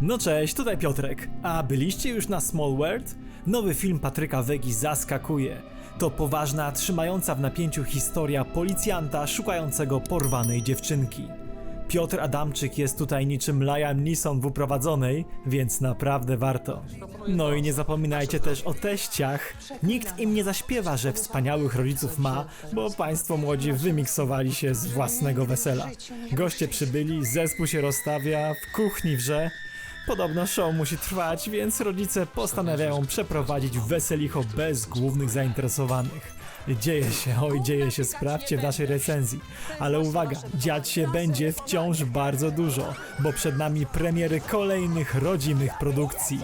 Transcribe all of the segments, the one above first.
No cześć, tutaj Piotrek. A byliście już na Small World? Nowy film Patryka Wegi zaskakuje. To poważna, trzymająca w napięciu historia policjanta szukającego porwanej dziewczynki. Piotr Adamczyk jest tutaj niczym Liam Neeson w uprowadzonej, więc naprawdę warto. No i nie zapominajcie też o teściach. Nikt im nie zaśpiewa, że wspaniałych rodziców ma, bo państwo młodzi wymiksowali się z własnego wesela. Goście przybyli, zespół się rozstawia, w kuchni wrze. Podobno show musi trwać, więc rodzice postanawiają przeprowadzić weselicho bez głównych zainteresowanych. Dzieje się, oj dzieje się, sprawdźcie w naszej recenzji. Ale uwaga, dziać się będzie wciąż bardzo dużo, bo przed nami premiery kolejnych rodzimych produkcji.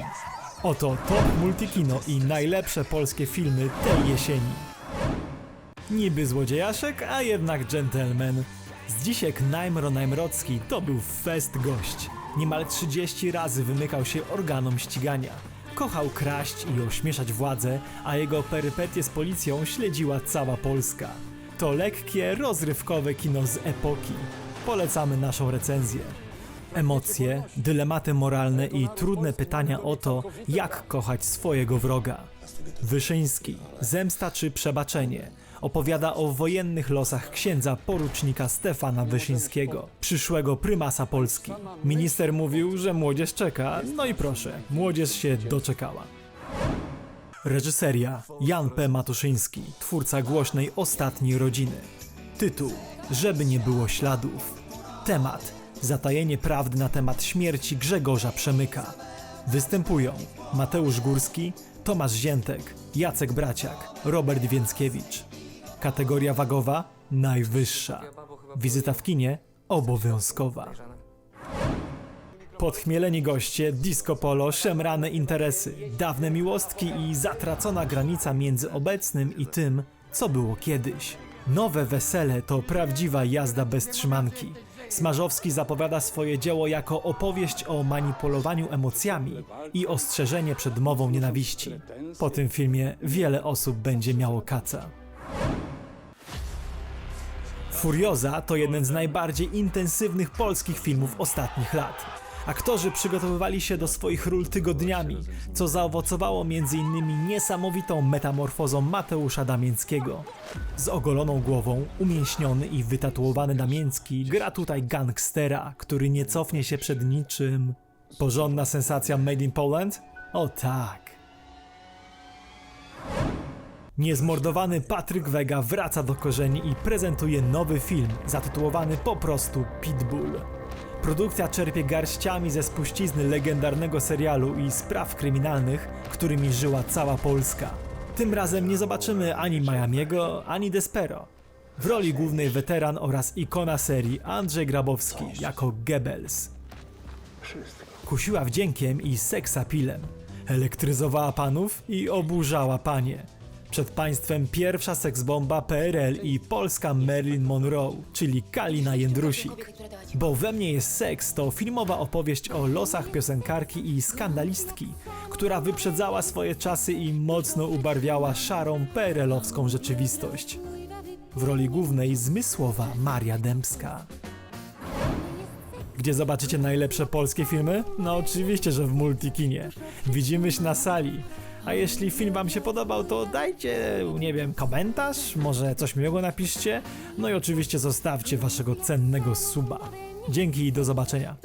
Oto top multikino i najlepsze polskie filmy tej jesieni. Niby złodziejaszek, a jednak gentleman. Zdzisiek Najmro Najmrocki to był fest gość. Niemal 30 razy wymykał się organom ścigania. Kochał kraść i ośmieszać władzę, a jego perypetie z policją śledziła cała Polska. To lekkie, rozrywkowe kino z epoki. Polecamy naszą recenzję. Emocje, dylematy moralne i trudne pytania o to, jak kochać swojego wroga. Wyszyński, Zemsta czy Przebaczenie opowiada o wojennych losach księdza porucznika Stefana Wyszyńskiego, przyszłego prymasa Polski. Minister mówił, że młodzież czeka, no i proszę, młodzież się doczekała. Reżyseria Jan P. Matuszyński, twórca głośnej Ostatniej Rodziny. Tytuł Żeby nie było śladów. Temat Zatajenie prawdy na temat śmierci Grzegorza Przemyka. Występują Mateusz Górski, Tomasz Ziętek, Jacek Braciak, Robert Więckiewicz. Kategoria wagowa najwyższa. Wizyta w kinie obowiązkowa. Podchmieleni goście, disco polo, szemrane interesy, dawne miłostki i zatracona granica między obecnym i tym, co było kiedyś. Nowe wesele to prawdziwa jazda bez trzymanki. Smarzowski zapowiada swoje dzieło jako opowieść o manipulowaniu emocjami i ostrzeżenie przed mową nienawiści. Po tym filmie wiele osób będzie miało kaca. Furioza to jeden z najbardziej intensywnych polskich filmów ostatnich lat. Aktorzy przygotowywali się do swoich ról tygodniami, co zaowocowało m.in. niesamowitą metamorfozą Mateusza Damięckiego. Z ogoloną głową, umięśniony i wytatuowany Damięcki gra tutaj gangstera, który nie cofnie się przed niczym. Porządna sensacja Made in Poland? O tak. Niezmordowany Patryk Wega wraca do korzeni i prezentuje nowy film zatytułowany po prostu Pitbull. Produkcja czerpie garściami ze spuścizny legendarnego serialu i spraw kryminalnych, którymi żyła cała Polska. Tym razem nie zobaczymy ani Miamiego, ani Despero. W roli głównej weteran oraz ikona serii Andrzej Grabowski jako Goebbels. Kusiła wdziękiem i seksapilem. Elektryzowała panów i oburzała panie. Przed państwem pierwsza seksbomba PRL i polska Marilyn Monroe, czyli Kalina Jędrusik. Bo we mnie jest seks to filmowa opowieść o losach piosenkarki i skandalistki, która wyprzedzała swoje czasy i mocno ubarwiała szarą PRL-owską rzeczywistość. W roli głównej zmysłowa Maria Dębska. Gdzie zobaczycie najlepsze polskie filmy? No oczywiście, że w Multikinie. Widzimy się na sali. A jeśli film wam się podobał, to dajcie, nie wiem, komentarz, może coś miłego napiszcie. No i oczywiście zostawcie waszego cennego suba. Dzięki i do zobaczenia.